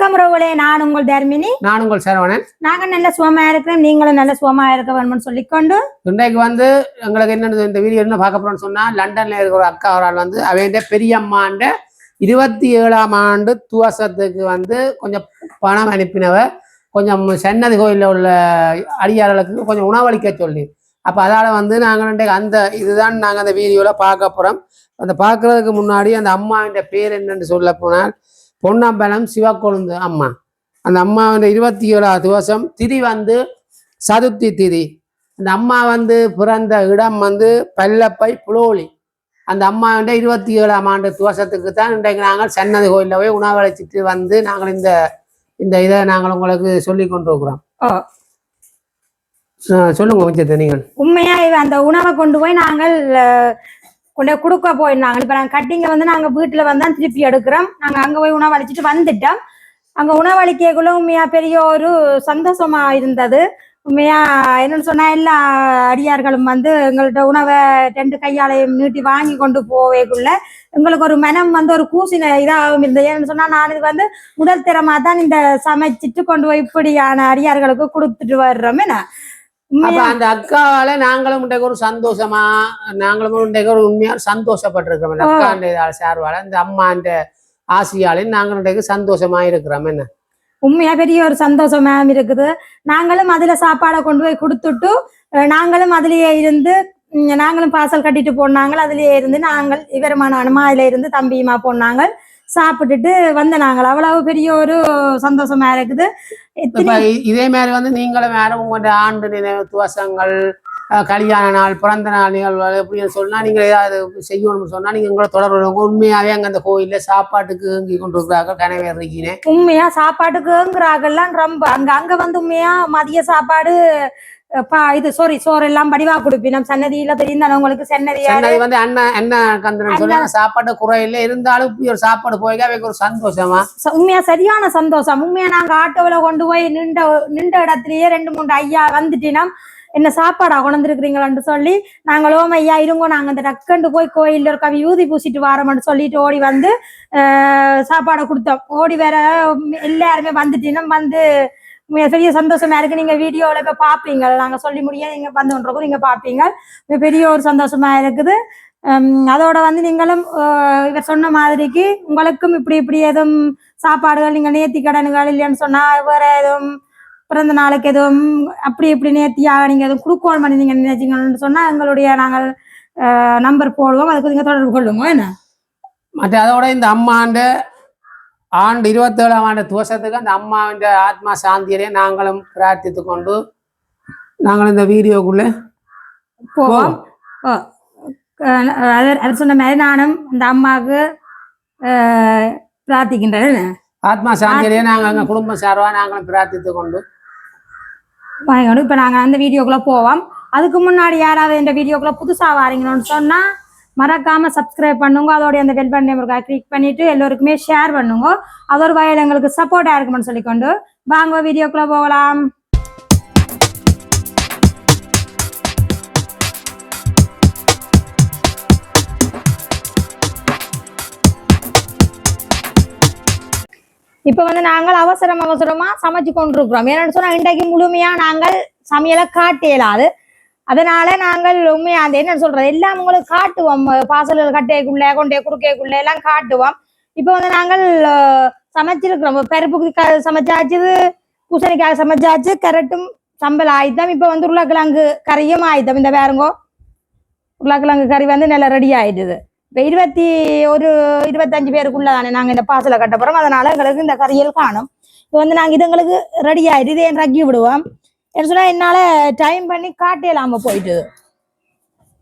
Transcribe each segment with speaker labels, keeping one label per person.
Speaker 1: வணக்கம் ரவுலே நான் உங்கள் தர்மினி.
Speaker 2: நான் உங்கள் சரவணன்.
Speaker 1: நாங்க நல்ல சுகமா இருக்கிறோம். நீங்களும் நல்ல சுகமா இருக்க வேணும்னு சொல்லிக்கொண்டு
Speaker 2: இன்றைக்கு வந்து எங்களுக்கு என்ன இந்த வீடியோ என்ன பார்க்க போறோம்னு சொன்னா லண்டன்ல இருக்கிற ஒரு அக்கா ஒரு ஆள் வந்து அவன் பெரியம்மாண்ட இருபத்தி ஏழாம் ஆண்டு துவசத்துக்கு வந்து கொஞ்சம் பணம் அனுப்பினவ கொஞ்சம் சென்னதி கோயிலில் உள்ள அடியார்களுக்கு கொஞ்சம் உணவளிக்க சொல்லி. அப்போ அதால் வந்து நாங்கள் அந்த இதுதான் நாங்கள் அந்த வீடியோவில் பார்க்க போகிறோம் அந்த பார்க்கறதுக்கு முன்னாடி அந்த அம்மாவின் பேர் என்னன்னு சொல்ல போனால் பொன்னம்பலம் சிவக்கொழுந்து அம்மா. அந்த அம்மாவின் இருபத்தி ஏழாவது திவசம் திதி வந்து சதுர்த்தி திதி. அந்த அம்மா வந்து பிறந்த இடம் வந்து பல்லப்பை புலோலி. அந்த அம்மாவின் இருபத்தி ஏழாம் ஆண்டு துவசத்துக்கு தான் இன்றைக்கு நாங்கள் சன்னதி கோயிலில் போய் உணவளிச்சிட்டு வந்து நாங்கள் இந்த இந்த இதை நாங்கள் உங்களுக்கு சொல்லி கொண்டு இருக்கிறோம்
Speaker 1: ஓ,
Speaker 2: சொ- சொல்லுங்க கொஞ்சத்தை நீங்கள்.
Speaker 1: உண்மையா இவ அந்த உணவை கொண்டு போய் நாங்கள் கொண்டு போய் கொடுக்க போயிருந்தாங்க இப்ப நாங்க கட்டிங்க வந்து நாங்க வீட்டுல வந்தா திருப்பி எடுக்கிறோம். நாங்க அங்க போய் உணவு அளிச்சிட்டு வந்துட்டோம். அங்க உணவளிக்கக்குள்ள உண்மையா பெரிய ஒரு சந்தோஷமா இருந்தது. உண்மையா என்னன்னு சொன்னா எல்லா அடியார்களும் வந்து எங்கள்கிட்ட உணவை ரெண்டு கையாலையும் நீட்டி வாங்கி கொண்டு போவேக்குள்ள எங்களுக்கு ஒரு மனம் வந்து ஒரு கூசின இதாகவும் இருந்தது. ஏன்னு சொன்னா நான் இது வந்து முதல் திறமா தான் இந்த சமைச்சிட்டு கொண்டு போய் இப்படியான அடியார்களுக்கு கொடுத்துட்டு வர்றோமே நான்
Speaker 2: அப்ப அந்த அக்காவால நாங்களும் இன்றைக்கு ஒரு சந்தோஷமா நாங்களும் இன்றைக்கு ஒரு உண்மையா சந்தோஷப்பட்டிருக்கிறோம். அந்த அக்கா சார்பால இந்த அம்மா அந்த ஆசியாலையும் நாங்கள் இன்றைக்கு சந்தோஷமா இருக்கிறோம். என்ன?
Speaker 1: உண்மையா? பெரிய ஒரு சந்தோஷம் மேம் இருக்குது. நாங்களும் அதுல சாப்பாடை கொண்டு போய் கொடுத்துட்டு நாங்களும் அதுலயே இருந்து நாங்களும் பார்சல் கட்டிட்டு போனாங்க. அதுலயே இருந்து நாங்கள் இவருமான அனுமா அதுல இருந்து தம்பியுமா போனாங்க சாப்பிட்டுட்டு வந்த நாங்கள். அவ்வளவு பெரிய ஒரு சந்தோஷமா இருக்குது.
Speaker 2: இப்ப இதே மாதிரி வந்து நீங்களும் வேற உங்களுடைய ஆண்டு நினைவு துவசங்கள் கல்யாண நாள் பிறந்த நாள் நிகழ்வுகள் எப்படின்னு சொன்னா நீங்க ஏதாவது செய்யணும்னு சொன்னா நீங்க உங்களை தொடர்பு உண்மையாவே அங்க அந்த கோயில்ல சாப்பாட்டுக்கு இங்கி கொண்டு இருக்கிறார்கள் கனவே இருக்கீங்க
Speaker 1: உண்மையா சாப்பாட்டுக்குங்கிறாங்கல்லாம் ரொம்ப. அங்க அங்க வந்து உண்மையா மதிய சாப்பாடு இது சாரி சோறு எல்லாம் படிவா கொடுப்பினோம் சன்னதியில தெரியும் தானே உங்களுக்கு சன்னதியா
Speaker 2: சென்னை வந்து அண்ணன் என்ன கந்தன் சொல்லி அங்க சாப்பாடு குறையில இருந்தாலும் இப்படி ஒரு சாப்பாடு போய் அவைக்கு ஒரு சந்தோஷமா?
Speaker 1: உண்மையா சரியான சந்தோஷம். உண்மையா நாங்க ஆட்டோவில் கொண்டு போய் நின்ற நின்ற இடத்துலயே ரெண்டு மூணு ஐயா வந்துட்டினா என்ன சாப்பாடா கொண்டிருக்கிறீங்களான்னு சொல்லி நாங்களும் ஐயா இருங்கோ நாங்க இந்த டக்குண்டு போய் கோயில்ல ஒரு கவி ஊதி பூசிட்டு வாரோம்னு சொல்லிட்டு ஓடி வந்து சாப்பாடை கொடுத்தோம். ஓடி வேற எல்லாருமே வந்துட்டினா வந்து பெரிய சந்தோஷமா இருக்கு. நீங்க வீடியோல இப்ப பாப்பீங்க. நாங்க சொல்லி முடிய நீங்க வந்து கொண்டிருக்கோம் நீங்க பாப்பீங்க. இது பெரிய ஒரு சந்தோஷமா இருக்குது. அதோட வந்து நீங்களும் இவர் சொன்ன மாதிரிக்கு உங்களுக்கும் இப்படி இப்படி எதுவும் சாப்பாடுகள் நீங்க நேர்த்தி கடன்கள் இல்லைன்னு சொன்னா வேற எதுவும் பிறந்த நாளுக்கு எதுவும் அப்படி இப்படி நேர்த்தியாக நீங்க எதுவும் குடுக்கோள் பண்ணி நீங்க நினைச்சீங்கன்னு சொன்னா எங்களுடைய நாங்கள் நம்பர் போடுவோம். அதுக்கு நீங்க தொடர்பு கொள்ளுங்க. என்ன?
Speaker 2: மற்ற அதோட இந்த அம்மாண்ட ஆண்டு இருபத்தேழாம் ஆண்டு துவசத்துக்கு அந்த அம்மாவின் ஆத்மா சாந்தியடைய நாங்களும் பிரார்த்தித்து கொண்டு நாங்கள் இந்த வீடியோக்குள்ள
Speaker 1: போவோம். அவர் சொன்ன மாதிரி நானும் இந்த அம்மாவுக்கு பிரார்த்திக்கின்றேன்?
Speaker 2: ஆத்மா சாந்தியடைய நாங்கள் அங்கே குடும்பம் சார்பாக நாங்களும் பிரார்த்தித்து கொண்டு.
Speaker 1: இப்போ நாங்கள் அந்த வீடியோக்குள்ளே போவோம். அதுக்கு முன்னாடி யாராவது இந்த வீடியோக்குள்ளே புதுசாக வாரீங்கன்னு சொன்னால் மறக்காமல் சப்ஸ்கிரைப் பண்ணுங்க. அதோடைய அந்த பெல் பட்டன் இருக்கா கிளிக் பண்ணிட்டு எல்லோருக்குமே ஷேர் பண்ணுங்க. அதோட வகையில் எங்களுக்கு சப்போர்ட்டாக இருக்குமென்னு சொல்லிக்கொண்டு வாங்க வீடியோக்குள்ளே போகலாம். இப்போ வந்து நாங்கள் அவசரம் அவசரமா சமைச்சு கொண்டிருக்கிறோம். ஏன்னு சொன்னா இன்றைக்கு முழுமையா நாங்கள் சமையலை காட்டியலாது. அதனால நாங்கள் உண்மையா அந்த என்ன சொல்றது? எல்லாம் உங்களுக்கு காட்டுவோம். பாசல்கள் கட்டைக்குள்ள கொண்டே குறுக்கேக்குள்ள எல்லாம் காட்டுவோம். இப்போ வந்து நாங்கள் சமைச்சிருக்கிறோம். பருப்புக்கு க- சமைச்சாச்சு பூசணிக்காய் சமைச்சாச்சு கரட்டும் சம்பல் ஆயுதம். இப்போ வந்து உருளைக்கிழங்கு கறியும் ஆயுதம். இந்த வேறுங்கோ உருளைக்கிழங்கு கறி வந்து நல்லா ரெடி ஆயிடுது. இப்போ இருபத்தி ஒரு இருபத்தஞ்சு பேருக்குள்ள தானே நாங்கள் இந்த பாசலை கட்ட போகிறோம் அதனால எங்களுக்கு இந்த கறியல் காணும். இப்போ வந்து நாங்கள் இது எங்களுக்கு ரெடி ஆயிடுது. இதே ரக்கி விடுவோம். சொன்னால் என்னால் டைம் பண்ணி காட்டே இல்லாமல் போயிட்டு.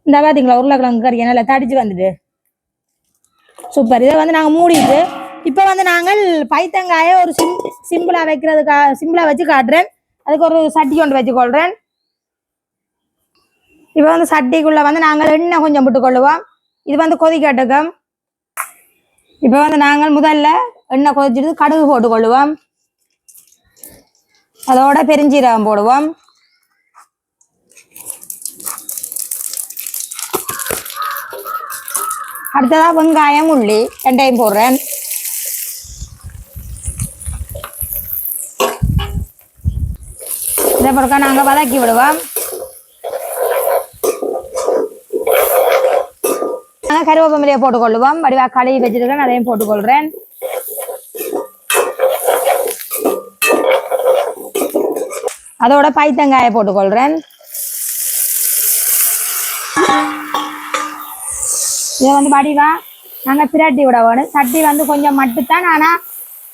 Speaker 1: இந்த பார்த்தீங்களா உருளைக்கிழங்கு கறி நல்லா தடிச்சு வந்துட்டு. சூப்பர். இதை வந்து நாங்கள் மூடிட்டு இப்போ வந்து நாங்கள் பைத்தங்காயை ஒரு சிம் சிம்பிளாக வைக்கிறதுக்கா சிம்பிளாக வச்சு காட்டுறேன். அதுக்கு ஒரு சட்டி கொண்டு வச்சு கொள்றேன். இப்போ வந்து சட்டிக்குள்ள வந்து நாங்கள் எண்ணெய் கொஞ்சம் போட்டு கொள்ளுவோம் இது வந்து கொதிக்கட்டுக்கும். இப்போ வந்து நாங்கள் முதல்ல எண்ணெய் கொதிச்சிட்டு கடுகு போட்டு கொள்ளுவோம் அதோட பெருஞ்சீரகம் போடுவோம். அடுத்ததா வெங்காயம் உள்ளி ரெண்டையும் போடுறேன். இதை பொறுக்க நாங்கள் வதக்கி விடுவோம். நாங்கள் கருவேப்பமிலையை போட்டுக்கொள்ளுவோம். வடிவாக களி வச்சிருக்கேன் அதையும் போட்டுக்கொள்கிறேன் அதோட பைத்தங்காயை போட்டுக்கொள்றேன். இதை வந்து வடிவா. நாங்க பிரட்டி விட வேணும். சட்டி வந்து கொஞ்சம் மட்டுத்தான் ஆனா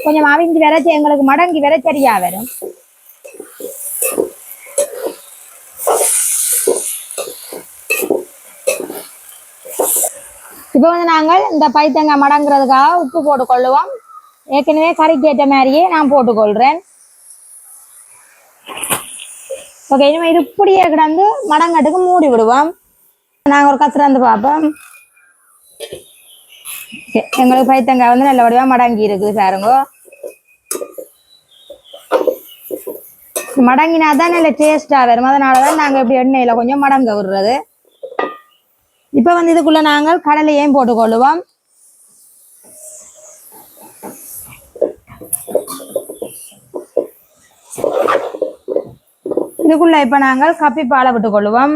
Speaker 1: கொஞ்சம் அவிஞ்சு விரைச்சி எங்களுக்கு மடங்கி விரை சரியா வரும். இப்போ வந்து நாங்கள் இந்த பைத்தங்காய் மடங்குறதுக்காக உப்பு போட்டுக்கொள்ளுவோம். ஏற்கனவே கறிக்கு ஏற்ற மாதிரியே நான் போட்டுக்கொள்றேன். ஓகே இனிமேல் இது இப்படியே கிடந்து மடங்காட்டுக்கு மூடி விடுவோம். நாங்கள் ஒரு கத்திரந்து பார்ப்போம். எங்களுக்கு பைத்தங்காய் வந்து நல்ல மடங்கி இருக்குது பாருங்க. மடங்கினா தான் நல்ல டேஸ்ட்டாக வரும். அதனால தான் நாங்கள் இப்படி எண்ணெயில் கொஞ்சம் மடங்க விடுறது. இப்போ வந்து இதுக்குள்ள நாங்கள் கடலையும் போட்டுக்கொள்ளுவோம். இதுக்குள்ள இப்ப நாங்கள் கப்பி பாலை விட்டுக்கொள்ளுவோம்.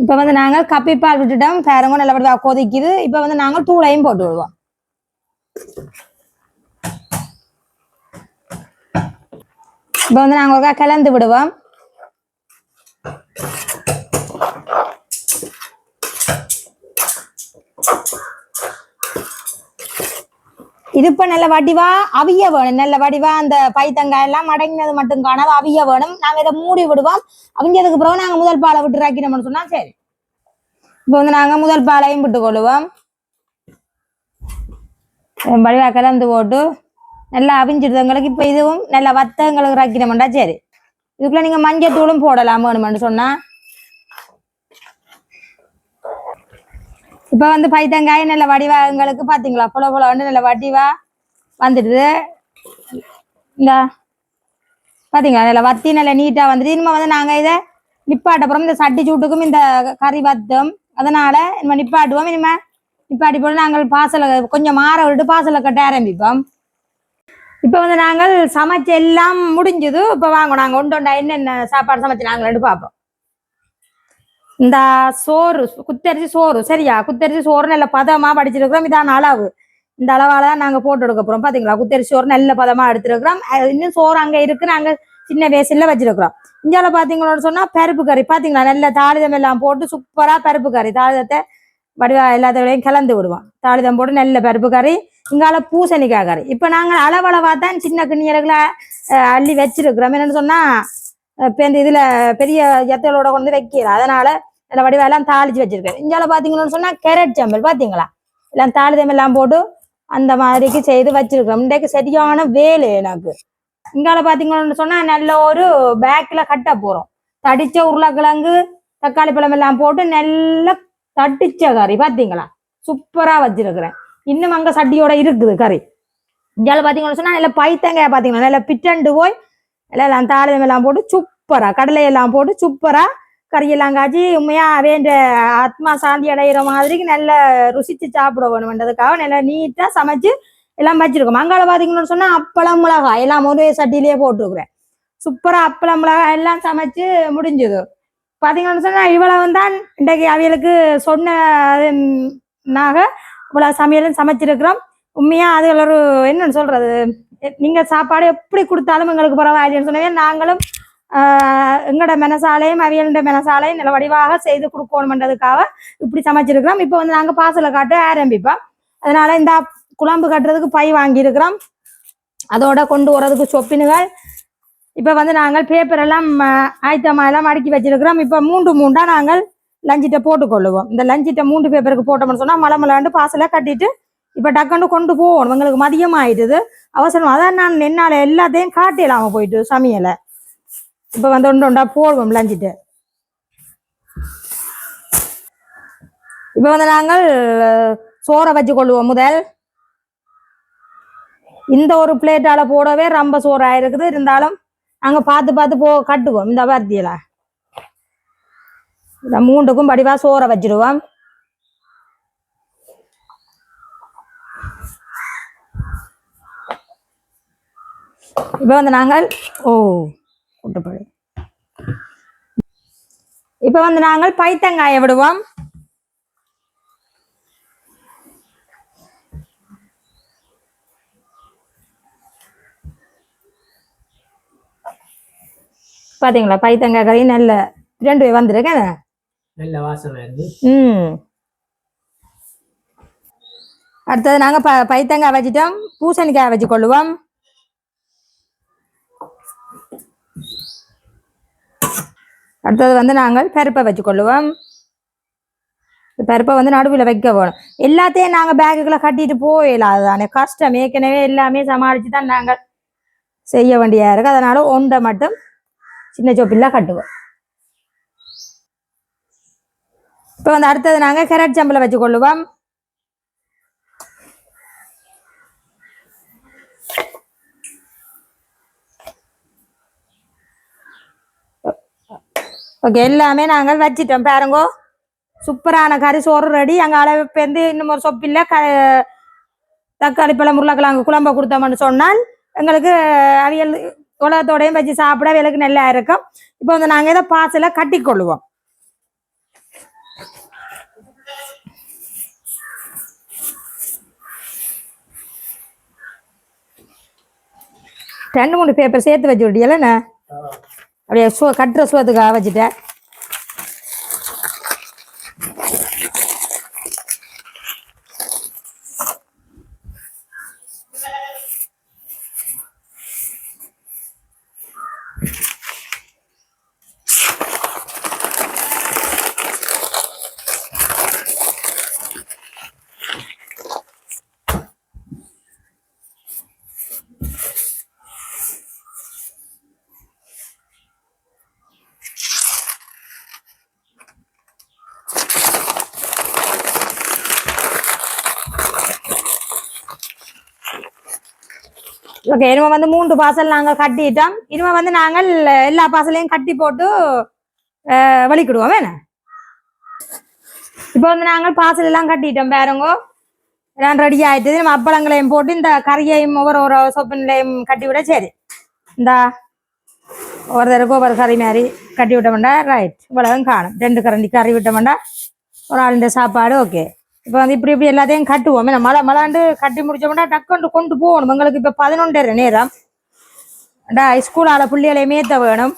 Speaker 1: இப்ப வந்து நாங்கள் கப்பி பால் விட்டுட்டோம். பேரங்க நல்லபடியாக கொதிக்குது. இப்ப வந்து நாங்கள் தூளையும் போட்டு விடுவோம். இப்ப வந்து நாங்கள் ஒருக்கா கலந்து விடுவோம். இதுப்ப நல்ல வடிவா அவிய வேணும். நல்ல வடிவா அந்த பைத்தங்காய் எல்லாம் மடங்கினது மட்டும் காணாது அவிய வேணும். நாங்க இதை மூடி விடுவோம். அவிஞ்சதுக்கு பிறகு நாங்க முதல் பாலை விட்டு ராக்கினோம்னு சொன்னா சரி. இப்போ வந்து நாங்க முதல் பாலையும் விட்டு கொள்ளுவோம் வடிவா கலந்து போட்டு நல்லா அவிஞ்சிடுது. எங்களுக்கு இப்போ இதுவும் நல்லா வத்தங்களுக்கு ராக்கினோம்டா சரி. இதுக்குள்ள நீங்க மஞ்சள் தூளும் போடலாம் வேணுமென்னு சொன்னா. இப்ப வந்து பைத்தங்காய் நல்ல வடிவா எங்களுக்கு பாத்தீங்களா? புல புல வந்து நல்ல வடிவா வந்துடுது. இந்த பாத்தீங்களா? நல்ல வத்தி நல்ல நீட்டா வந்துட்டு இனிமே வந்து நாங்கள் இதை நிப்பாட்டப்புறம் இந்த சட்டி சூட்டுக்கும் இந்த கறி வத்தம். அதனால இனிமேல் நிப்பாட்டுவோம். இனிமே நிப்பாட்டி போட்டு நாங்கள் பாசல கொஞ்சம் மாற விட்டு பாசல கட்ட ஆரம்பிப்போம். இப்போ வந்து நாங்கள் சமைச்சு எல்லாம் முடிஞ்சது. இப்போ வாங்க நாங்கள் ஒன்று ஒன்றா என்னென்ன சாப்பாடு சமைச்சு நாங்கள் ரெண்டு பார்ப்போம். இந்த சோறு குத்தரிசி சோறு சரியா? குத்தரிசி சோறு நல்ல பதமா படிச்சிருக்கிறோம் இதான் அளவு. இந்த அளவால தான் நாங்க போட்டு எடுக்க போறோம். பாத்தீங்களா? குத்தரிசி சோறு நல்ல பதமா எடுத்திருக்கிறோம். இன்னும் சோறு அங்க இருக்கு. நாங்க சின்ன வேசில வச்சிருக்கிறோம். இந்தியால பாத்தீங்களோன்னு சொன்னா பருப்பு கறி. பாத்தீங்களா? நல்ல தாளிதம் எல்லாம் போட்டு சூப்பரா பருப்பு கறி. தாளிதத்தை வடிவா எல்லாத்தையும் கலந்து விடுவோம். தாளிதம் போட்டு நல்ல பருப்பு கறி. இங்கால பூசணிக்காய் கறி. இப்ப நாங்க அளவளவா தான் சின்ன கிண்ணியர்களை அள்ளி வச்சிருக்கிறோம். என்னன்னு சொன்னா இப்ப இந்த இதுல பெரிய எத்தலோட கொண்டு வந்து அதனால இந்த வடிவெல்லாம் தாளிச்சு வச்சிருக்கேன் இங்கால பாத்தீங்கன்னு சொன்னா கேரட் சம்பல் பாத்தீங்களா? எல்லாம் தாளிதம் எல்லாம் போட்டு அந்த மாதிரிக்கு செய்து வச்சிருக்கிறோம். இன்றைக்கு சரியான வேலை எனக்கு. இங்கால பாத்தீங்கன்னு சொன்னா நல்ல ஒரு பேக்ல கட்ட போறோம். தடிச்ச உருளைக்கிழங்கு தக்காளி பழம் எல்லாம் போட்டு நல்ல தட்டிச்ச கறி பாத்தீங்களா? சூப்பரா வச்சிருக்கிறேன். இன்னும் அங்க சட்டியோட இருக்குது கறி. இங்கால பாத்தீங்கன்னு சொன்னா நல்ல பைத்தங்காய் பாத்தீங்களா? நல்ல பிட்டண்டு போய் எல்லாம் தாளிதம் எல்லாம் போட்டு சூப்பரா கடலை எல்லாம் போட்டு சூப்பரா கறியெல்லாம் காய்ச்சி உண்மையா வேண்ட ஆத்மா சாந்தி அடைகிற மாதிரி நல்லா ருசிச்சு சாப்பிட வேணும்ன்றதுக்காக நல்லா நீட்டா சமைச்சு எல்லாம் வச்சிருக்கோம். மங்காள பாத்தீங்கன்னு சொன்னா அப்பளம் மிளகாய் எல்லாம் ஒரே சட்டிலேயே போட்டுருக்குறேன். சூப்பரா அப்பளம் மிளகாய் எல்லாம் சமைச்சு முடிஞ்சது. பாத்தீங்கன்னு சொன்னா இவ்வளவு தான் இன்றைக்கு அவைகளுக்கு சொன்ன நாக இவ்வளவு சமையலும் சமைச்சிருக்கிறோம். உண்மையா அது ஒரு என்னன்னு சொல்றது? நீங்கள் சாப்பாடு எப்படி கொடுத்தாலும் எங்களுக்கு பரவாயில்லைன்னு சொன்னவே நாங்களும் எங்களோட மனசாலையும் அவியலுடைய மனசாலையும் நல்ல வடிவாக செய்து கொடுக்கணும்ன்றதுக்காக இப்படி சமைச்சிருக்கிறோம். இப்போ வந்து நாங்கள் பாசலை காட்ட ஆரம்பிப்போம். அதனால இந்த குழம்பு கட்டுறதுக்கு பை வாங்கியிருக்கிறோம். அதோட கொண்டு வரதுக்கு சொப்பினுகள். இப்போ வந்து நாங்கள் பேப்பர் எல்லாம் ஆயத்தமாக எல்லாம் அடுக்கி வச்சிருக்கிறோம். இப்போ மூன்று மூண்டாக நாங்கள் லஞ்சிட்ட போட்டுக்கொள்ளுவோம். இந்த லஞ்சிட்ட மூன்று பேப்பருக்கு போட்டோம்னு சொன்னால் மலை மலாண்டு பாசலை கட்டிட்டு இப்போ டக்குன்னு கொண்டு போகணும். எங்களுக்கு மதியம் ஆயிடுது அவசரம். அதான் நான் என்னால எல்லாத்தையும் காட்டிடலாம போயிட்டு சமையலை. இப்போ வந்து ஒன்று ஒன்றா போடுவோம் லஞ்சிட்டு இப்போ வந்து நாங்கள் சோறை வச்சு கொள்ளுவோம் முதல். இந்த ஒரு பிளேட்டால போடவே ரொம்ப சோறு ஆயிருக்குது இருந்தாலும் நாங்கள் பார்த்து பார்த்து போ கட்டுவோம். இந்த வார்த்தியில மூண்டுக்கும் படிவா சோறை வச்சிடுவோம் இப்போ வந்து நாங்கள் ஓ கூட்டுப்படு இப்போ வந்து நாங்கள் பைத்தங்காயை விடுவோம். பாத்தீங்களா? பைத்தங்காய் கறி நல்ல ரெண்டு வந்திருக்கேன்
Speaker 2: நல்ல இருக்கு.
Speaker 1: ம். அடுத்தது நாங்க ப பைத்தங்காய் வச்சுட்டோம். பூசணிக்காய் வச்சு கொள்ளுவோம். அடுத்தது வந்து நாங்கள் பருப்பை வச்சுக்கொள்ளுவோம். பருப்பை வந்து நடுவில் வைக்க போகணும் எல்லாத்தையும் நாங்கள் பேக்குகளை கட்டிட்டு போயிடலாம். அதுதானே கஷ்டம். ஏற்கனவே எல்லாமே சமாளித்து தான் நாங்கள் செய்ய வேண்டியதாக இருக்குது அதனால் ஒன்றை மட்டும் சின்ன சொப்பிலாம் கட்டுவோம். இப்போ வந்து அடுத்தது நாங்கள் கேரட் சம்பளை வச்சு கொள்ளுவோம் ஓகே எல்லாமே நாங்கள் வச்சிட்டோம். பாருங்கோ சூப்பரான கறி சோறு ரெடி அங்கே அளவு வந்து இன்னும் ஒரு சொப்பில்ல க தக்காளி பழம் உருளைக்கிழங்கு குழம்ப கொடுத்தோம்னு சொன்னால் எங்களுக்கு அவியல் உலகத்தோடையும் வச்சு சாப்பிட அவியலுக்கு நல்லா இருக்கும். இப்போ வந்து நாங்கள் இதை பாசில கட்டி கொள்ளுவோம் ரெண்டு மூணு பேப்பர் சேர்த்து வச்சு விட்டியலண்ணே அப்படியே சோ கட்டுற சோத்துக்காக வச்சுட்டேன். ஓகே இனிமே வந்து மூன்று பாசல் நாங்கள் கட்டிட்டோம். இனிமே வந்து நாங்கள் எல்லா பாசலையும் கட்டி போட்டு வலிக்கிடுவோம் வேணா இப்போ வந்து நாங்கள் பாசல் எல்லாம் கட்டிட்டோம் பாருங்கோ. எல்லாம் ரெடி ஆயிட்டது நம்ம அப்பளங்களையும் போட்டு இந்த கறியையும் ஒவ்வொரு ஒரு சொப்பின்லையும் கட்டி விட சரி. இந்த ஒரு தடவை ஒவ்வொரு கறி மாதிரி கட்டி விட்டோம்டா ரைட் இவ்வளவும் காணும். ரெண்டு கரண்டி கறி விட்டோம்டா. ஒரு ஆளுடைய சாப்பாடு ஓகே இப்போ வந்து இப்படி இப்படி எல்லாத்தையும் கட்டுவோம். என்ன மழை மழாண்டு கட்டி முடிச்சோம்னா டக்குண்டு கொண்டு போகணும். எங்களுக்கு இப்போ பதினொன்றரை நேரம். டா ஆள பிள்ளைகளை மேத்த வேணும்.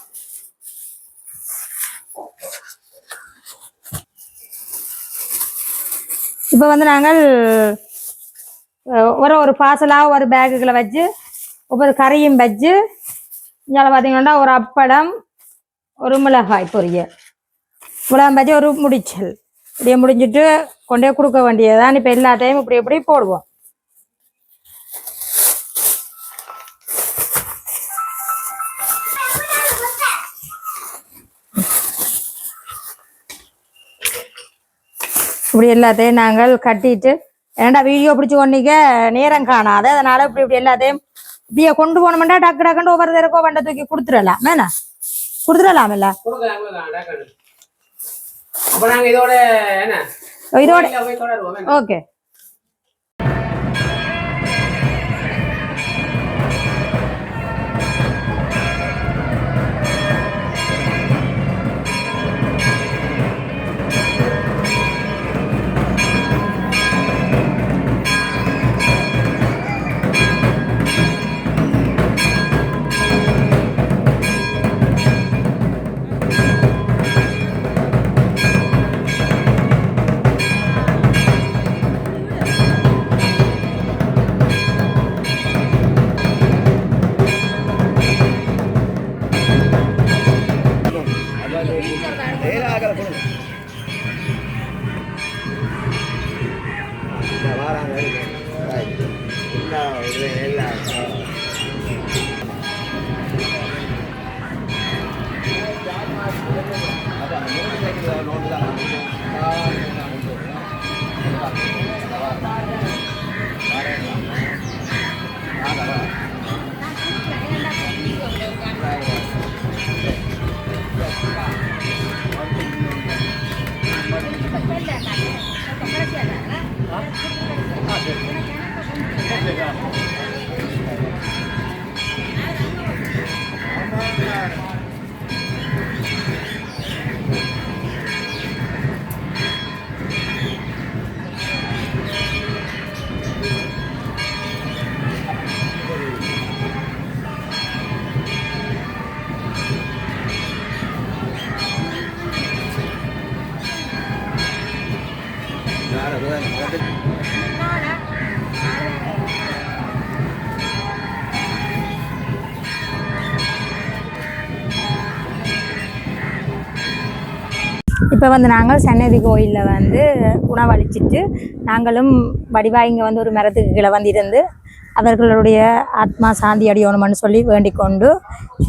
Speaker 1: இப்போ வந்து நாங்கள் ஒரு ஒரு பார்சலாக ஒரு பேக்குகளை வச்சு ஒவ்வொரு கறியும் வச்சு இங்கே பார்த்தீங்கன்னா ஒரு அப்பளம் ஒரு மிளகாய் பொரியல். மிளகாய் பஜ்ஜி ஒரு முடிச்சல். இப்படியே முடிஞ்சிட்டு கொண்டே கொடுக்க வேண்டியதுதான். இப்போ எல்லாத்தையும் இப்படி இப்படி போடுவோம். இப்படி எல்லாத்தையும் நாங்கள் கட்டிட்டு ஏன்டா வீடியோ பிடிச்சி கொண்டிக்க நேரம் காணாது. அதனால இப்படி இப்படி எல்லாத்தையும் இப்படியே கொண்டு போனோம்னா டக்கு டக்குன்னு ஒவ்வொரு தடவை வண்டை தூக்கி கொடுத்துடலாம். வேணா கொடுத்துடலாம் இல்ல
Speaker 2: Oidor. Voy
Speaker 1: pegar. இப்போ வந்து நாங்கள் சன்னதி கோயிலில் வந்து உணவளிச்சிட்டு நாங்களும் வடிவாக இங்கே வந்து ஒரு மரத்துக்கு கீழே வந்திருந்து அவர்களுடைய ஆத்மா சாந்தி அடையணும்னு சொல்லி வேண்டிக் கொண்டு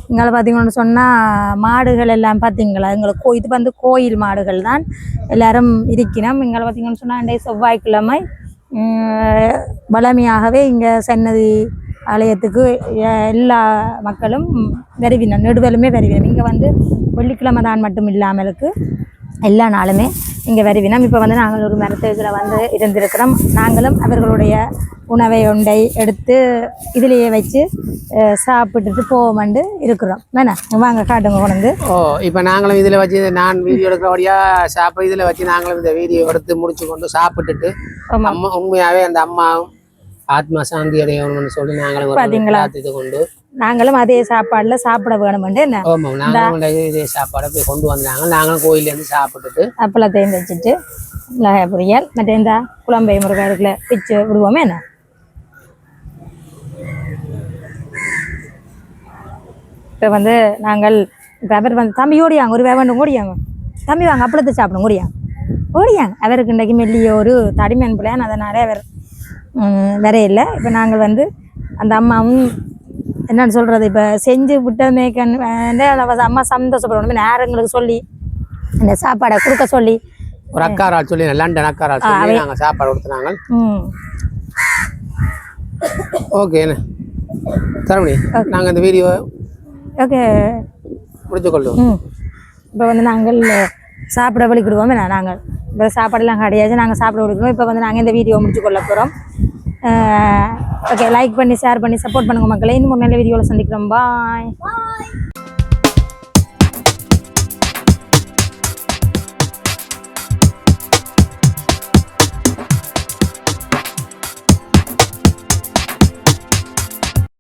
Speaker 1: எங்களை பார்த்திங்கன்னு சொன்னால் மாடுகள் எல்லாம் பார்த்தீங்களா? எங்களுக்கு கோ இது வந்து கோயில் மாடுகள் தான். எல்லாரும் இருக்கணும் எங்களை பார்த்திங்கன்னு சொன்னால் அன்றைய செவ்வாய்க்கிழமை வளமையாகவே இங்கே சன்னதி ஆலயத்துக்கு எல்லா மக்களும் வருவினம். நெடுவலுமே வருவினம். இங்கே வந்து வெள்ளிக்கிழமை தான் மட்டும் இல்லாமலுக்கு. எல்லா நாளுமே இங்கே வருவினம். இப்போ வந்து நாங்கள் ஒரு மரத்துக்கில் வந்து இருந்திருக்கிறோம். நாங்களும் அவர்களுடைய உணவை ஒன்றை எடுத்து இதிலேயே வச்சு சாப்பிட்டுட்டு போவோம்ண்டு இருக்கிறோம். வேணா வாங்க காட்டுங்க கொண்டு
Speaker 2: ஓ இப்போ நாங்களும் இதில் வச்சு நான் வீடியோ எடுக்கிறபடியா சாப்பிட இதில் வச்சு நாங்களும் இந்த வீடியோ எடுத்து முடிச்சு கொண்டு சாப்பிட்டுட்டு அம்மா உண்மையாகவே அந்த அம்மாவும் ஆத்மா சாந்தி அடையணும்னு சொல்லி நாங்களும்
Speaker 1: பாத்தீங்களா?
Speaker 2: கொண்டு
Speaker 1: நாங்களும் அதே சாப்பாடில் சாப்பிட வேணுமெண்டு என்ன?
Speaker 2: ஆமாம் நாங்களும் இதே சாப்பாடை போய் கொண்டு வந்தாங்க. நாங்களும் கோயிலேருந்து சாப்பிட்டுட்டு
Speaker 1: அப்பளத்தையும் வச்சுட்டு மிளகாய் பொரியல் மற்ற இந்த குழம்பை முருகருக்குள்ள பிச்சு விடுவோமே என்ன? இப்போ வந்து நாங்கள் அவர் வந்து தம்பி ஓடியாங்க ஒரு வேவண்டும் ஓடியாங்க. தம்பி வாங்க அப்பளத்தை சாப்பிடுங்க ஓடியாங்க. ஓடியாங்க. அவருக்கு இன்றைக்கு மெல்லிய ஒரு தடிமன் பிள்ளையான் அதனால அவர் ம், வரையில்லை இப்போ நாங்கள் வந்து அந்த அம்மாவும் என்னன்னு சொல்கிறது இப்போ செஞ்சு விட்டமே கண் அம்மா சந்தோஷப்படணும் நேரங்களுக்கு சொல்லி இந்த சாப்பாடை கொடுக்க சொல்லி.
Speaker 2: ஒரு அக்காரால் சொல்லி லண்டன் அக்காரால் சொல்லி நாங்கள் சாப்பாடு கொடுத்துனாங்க
Speaker 1: ம்
Speaker 2: ஓகே தரமணி நாங்கள் இந்த வீடியோ
Speaker 1: ஓகே.
Speaker 2: முடிச்சு கொள்ளுவோம்
Speaker 1: ம் இப்போ வந்து நாங்கள் சாப்பிட வலிக்கிடுவோம் என்ன நாங்கள் இப்போ சாப்பாடெல்லாம் கிடையாது. நாங்கள் சாப்பிட வலிக்கிறோம் இப்போ வந்து நாங்கள் இந்த வீடியோ முடிச்சு கொள்ள போகிறோம் ஓகே லைக் பண்ணி ஷேர் பண்ணி சப்போர்ட் பண்ணுங்கள் மக்களை. இன்னும் ஒரு நல்ல வீடியோவில் சந்திக்கிறோம். பாய்